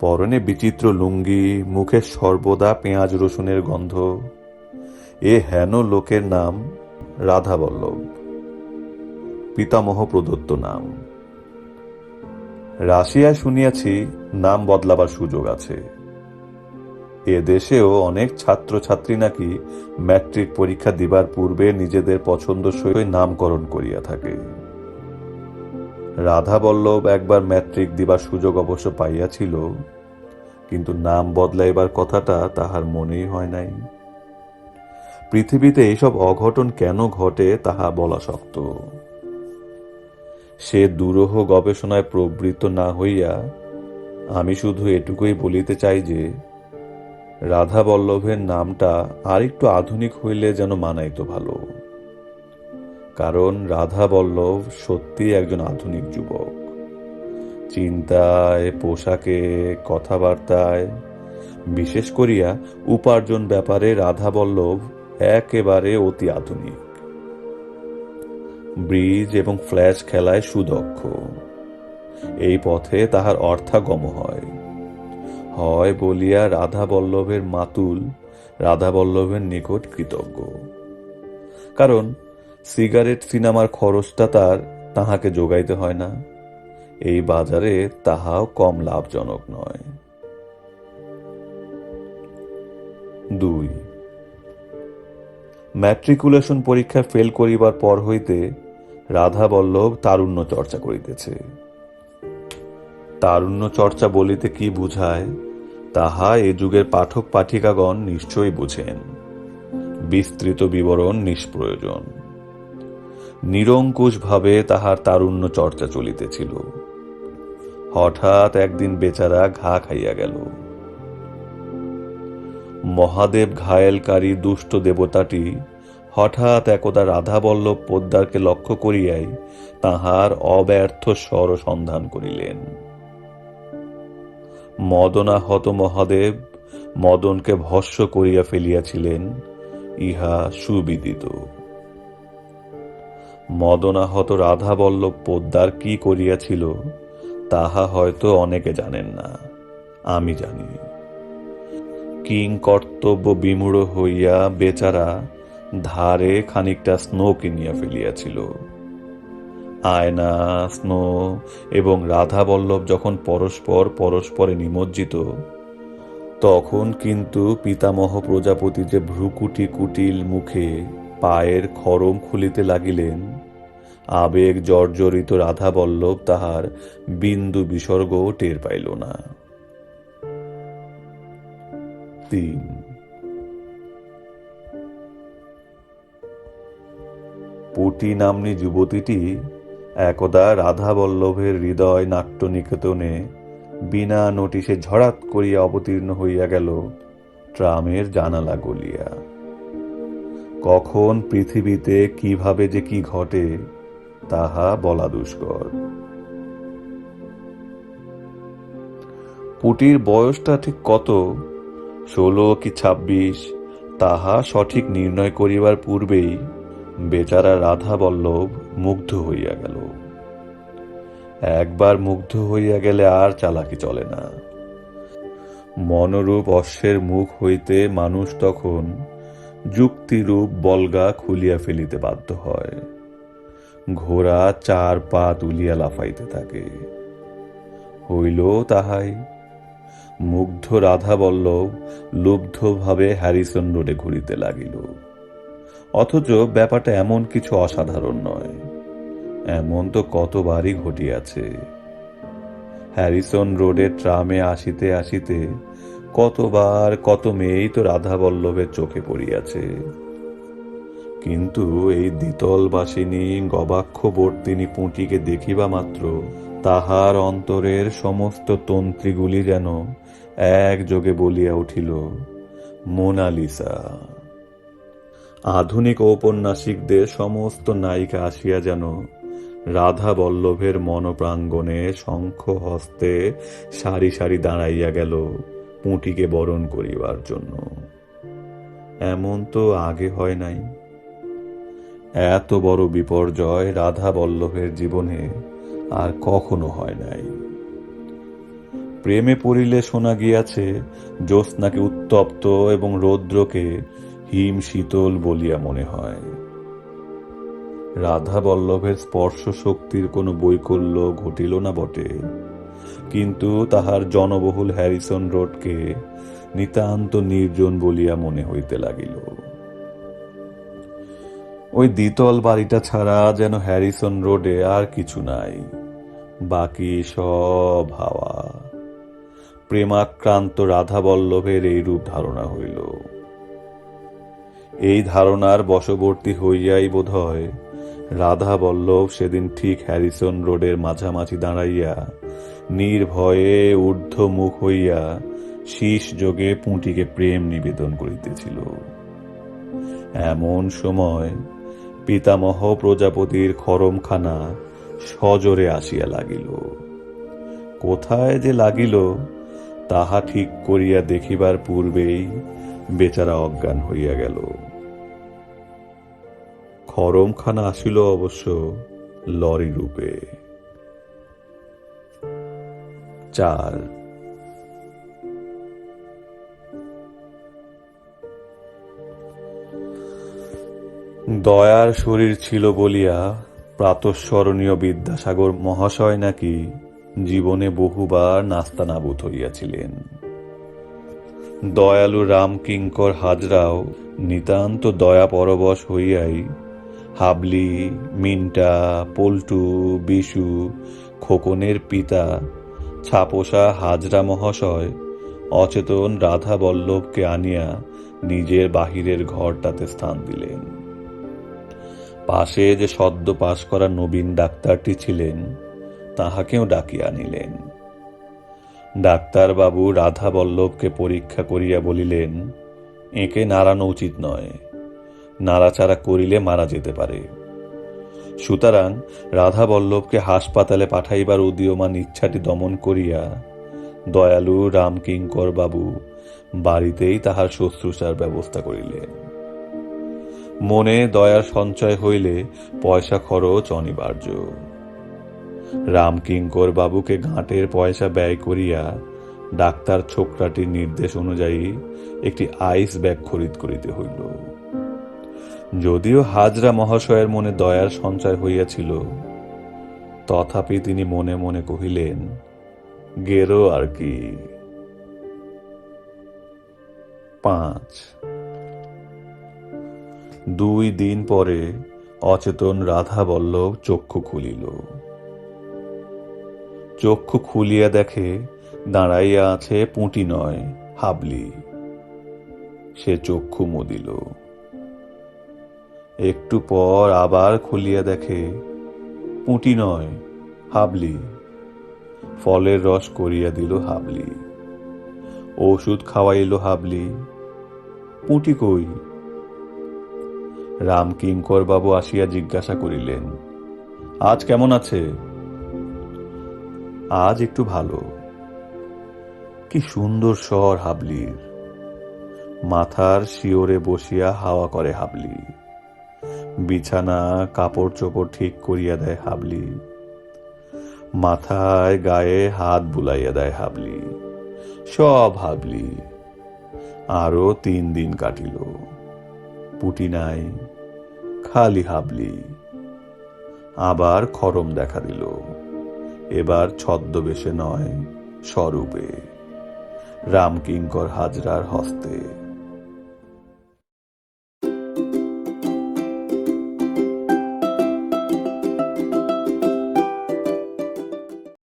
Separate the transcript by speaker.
Speaker 1: পরনে বিচিত্র লুঙ্গি, মুখে সর্বদা পেঁয়াজ রসুনের গন্ধ। এ হেন লোকের নাম রাধাবল্লভ। পিতামহ প্রদত্ত নাম। রাশিয়ায় শুনিয়াছি নাম বদলাবার সুযোগ আছে। এ দেশেও অনেক ছাত্রছাত্রী নাকি ম্যাট্রিক পরীক্ষা দিবার পূর্বে নিজেদের পছন্দসই নামকরণ করিয়া থাকে। রাধা বল্লভ একবার ম্যাট্রিক দিবার সুযোগ অবশ্য পাইয়াছিল, কিন্তু নাম বদলাইবার কথাটা তাহার মনেই হয় নাই। পৃথিবীতে এইসব অঘটন কেন ঘটে তাহা বলা শক্ত। সে দুরূহ গবেষণায় প্রবৃত্ত না হইয়া আমি শুধু এটুকুই বলিতে চাই যে রাধা বল্লভের নামটা আরেকটু আধুনিক হইলে যেন মানাইতো ভালো। কারণ রাধা বল্লভ সত্যি একজন আধুনিক যুবক। চিন্তায়, পোশাকে, কথাবার্তায়, বিশেষ করিয়া উপার্জন ব্যাপারে রাধা বল্লভ একেবারে অতি আধুনিক। ব্রিজ এবং ফ্ল্যাশ খেলায় সুদক্ষ। এই পথে তাহার অর্থাগম হয়। হয় বলিয়া রাধা বল্লভের মাতুল, রাধা বল্লভের নিকট কৃতজ্ঞ। কারণ সিগারেট সিনেমার খরচটা তার তাহাকে যোগাইতে হয় না। এই বাজারে তাহাও কম লাভজনক নয়। দুই। ম্যাট্রিকুলেশন পরীক্ষা ফেল করিবার পর হইতে রাধা বল্লভ তারুণ্য চর্চা করিতেছে। তারুণ্য চর্চা বলিতে কি বুঝায়, তাহা এ যুগের পাঠক পাঠিকাগণ নিশ্চয়ই বুঝেন। বিস্তৃত বিবরণ নিষ্প্রয়োজন। নিরঙ্কুশভাবে তাহার তারুণ্য চর্চা চলিতেছিল। হঠাৎ একদিন বেচারা ঘা খাইয়া গেল। মহাদেব ঘায়েলকারী দুষ্ট দেবতাটি হঠাৎ একদা রাধাবল্লভ পোদ্দারকে লক্ষ্য করিয়াই তাহার অব্যর্থ স্বর সন্ধান করিলেন। মদনাহত মহাদেব মদনকে ভস্য করিয়া ফেলিয়াছিলেন, ইহা সুবিদিত। মদনাহত রাধাবল্লভ পোদ্দার কি করিয়াছিল, তাহা হয়তো অনেকে জানেন না। আমি জানি। কিং কর্তব্য বিমূঢ় হইয়া বেচারা ধারে খানিকটা স্নো কিনিয়া ফেলিয়াছিল। আয়না, স্নো এবং রাধা বল্লভ যখন পরস্পর পরস্পরে নিমজ্জিত, তখন কিন্তু পিতামহ প্রজাপতি যে ভ্রুকুটি কুটিল মুখে পায়ের খরম খুলিতে লাগিলেন আবেগ, জর্জরিত রাধা বল্লভ তাহার বিন্দু বিসর্গ টের পাইল না। তিন। পুটি নাম্নী যুবতীটি একদা রাধা বল্লভের হৃদয় নাট্য নিকেতনে বিনা নোটিশে ঝড়াত করিয়া অবতীর্ণ হইয়া গেল ট্রামের জানালা গলিয়া। কখন পৃথিবীতে কীভাবে যে কি ঘটে তাহা বলা দুষ্কর। পুটির বয়সটা ঠিক কত? ষোলো কি ছাব্বিশ? তাহা সঠিক নির্ণয় করিবার পূর্বেই বেচারা রাধা বল্লভ মুগ্ধ হইয়া গেল। একবার মুগ্ধ হইয়া গেলে আর চালাকি চলে না। মনরূপ অশ্বের মুখ হইতে মানুষ তখন যুক্তিরূপ বলগা খুলিয়া ফেলিতে বাধ্য হয়। ঘোড়া চার পা তুলিয়া লাফাইতে থাকে। হইল তাহাই। মুগ্ধ রাধা বল্লভ লুব্ধভাবে হ্যারিসন রোডে ঘুরিতে লাগিল। অথচ ব্যাপারটা এমন কিছু অসাধারণ নয়। এমন তো কতবারই ঘটিয়াছে। হ্যারিসন রোডে ট্রামে আসিতে আসিতে কতবার কত মেয়েই তো রাধা বল্লভের চোখে পড়িয়াছে। কিন্তু এই দ্বিতল বাসিনী গবাক্ষ বর্তিনী পুঁটিকে দেখিবা মাত্র, তাহার অন্তরের সমস্ত তন্ত্রীগুলি যেন একযোগে বলিয়া উঠিল, মোনালিসা। আধুনিক ঔপন্যাসিকদের সমস্ত নায়িকা আসিয়া যেন রাধা বল্লভের মনপ্রাঙ্গণে শঙ্খ হস্তে সারি সারি দাঁড়াইয়া গেল পুঁটিকে বরণ করিবার জন্য। এমন তো আগে হয় নাই। এত বড় বিপর্যয় রাধা বল্লভের জীবনে আর কখনো হয় নাই। প্রেমে পড়িলে শোনা গিয়াছে, জ্যোৎস্নাকে উত্তপ্ত এবং রৌদ্রকে হিম শীতল বলিয়া মনে হয়। রাধা বল্লভের স্পর্শ শক্তির কোনো বৈকল্য ঘটিল না বটে, কিন্তু তাহার জনবহুল হ্যারিসন রোডকে নিতান্ত নির্জন বলিয়া মনে হইতে লাগিল। ওই দ্বিতল বাড়িটা ছাড়া যেন হ্যারিসন রোডে আর কিছু নাই। বাকি সব হাওয়া। প্রেমাক্রান্ত রাধা বল্লভের এই রূপ ধারণা হইল। এই ধারণার বশবর্তী হইয়াই বোধ হয় রাধা বল্লভ সেদিন ঠিক হ্যারিসন রোডের মাঝামাঝি দাঁড়াইয়া নির্ভয়ে ঊর্ধ্ব মুখ হইয়া শীষ যোগে পুঁটিকে প্রেম নিবেদন করিতেছিল। এমন সময় পিতামহ প্রজাপতির খরমখানা সজোরে আসিয়া লাগিল। কোথায় যে লাগিল, তাহা ঠিক করিয়া দেখিবার পূর্বেই বেচারা অজ্ঞান হইয়া গেল। খরমখানা আসিল অবশ্য লরি রূপে চার। দয়ার শরীর ছিল বলিয়া প্রাতঃস্মরণীয় বিদ্যাসাগর মহাশয় নাকি জীবনে বহুবার নাস্তানাবুত হইয়াছিলেন। দয়ালু রামকিঙ্কর হাজরাও নিতান্ত দয়া পরবশ হইয়াই হাবলি, মিন্টা, পল্টু, বিশু, খোকনের পিতা ছাপোষা হাজরা মহাশয় অচেতন রাধা বল্লভকে আনিয়া নিজের বাহিরের ঘরটাতে স্থান দিলেন। পাশে যে সদ্য পাশ করা নবীন ডাক্তারটি ছিলেন, তাহাকেও ডাকিয়া আনিলেন। ডাক্তারবাবু রাধা বল্লভকে পরীক্ষা করিয়া বলিলেন, একে নাড়ানো উচিত নয়, নাড়াচাড়া করিলে মারা যেতে পারে। সুতরাং রাধা বল্লভকে হাসপাতালে পাঠাইবার উদীয়মান ইচ্ছাটি দমন করিয়া দয়ালু রামকিঙ্কর বাবু বাড়িতেই তাহার শুশ্রূষার ব্যবস্থা করিলেন। মনে দয়ার সঞ্চয় হইলে পয়সা খরচ অনিবার্য। রামকিঙ্কর বাবুকে ঘাটের পয়সা ব্যয় করিয়া ডাক্তার ছোকরাটির নির্দেশ অনুযায়ী একটি আইস ব্যাগ খরিদ করিতে হইল। যদিও হাজরা মহাশয়ের মনে দয়ার সঞ্চয় হইয়াছিল, তথাপি তিনি মনে মনে কহিলেন, গেরো আর কি। পাঁচ দুই দিন পরে অচেতন রাধা বল্লভ চক্ষু খুলিল। চক্ষু খুলিয়া দেখে দাঁড়াইয়া আছে পুঁটি নয়, হাবলি। সে চক্ষু মুদিল। একটু পর আবার খুলিয়া দেখে পুঁটি নয়, হাবলি। ফলের রস করিয়া দিল হাবলি। ওষুধ খাওয়াইল হাবলি। পুঁটি কই? রামকিঙ্কর বাবু আসিয়া জিজ্ঞাসা করিলেন, আজ কেমন আছে? আজ একটু ভালো। কি সুন্দর স্বর হাবলির। মাথার শিওরে বসিয়া হাওয়া করে হাবলি। বিছানা কাপড় চোপড় ঠিক করিয়া দেয় হাবলি। মাথায় গায়ে হাত বুলাইয়া দেয় হাবলি। সব হাবলি। আরও তিন দিন কাটিল। পুটি নাই। খালি হাবলি। আবার খরম দেখা দিল। এবার ছদ্মবেশে নয় স্বরূপে। রামকিঙ্কর হাজরার হস্তে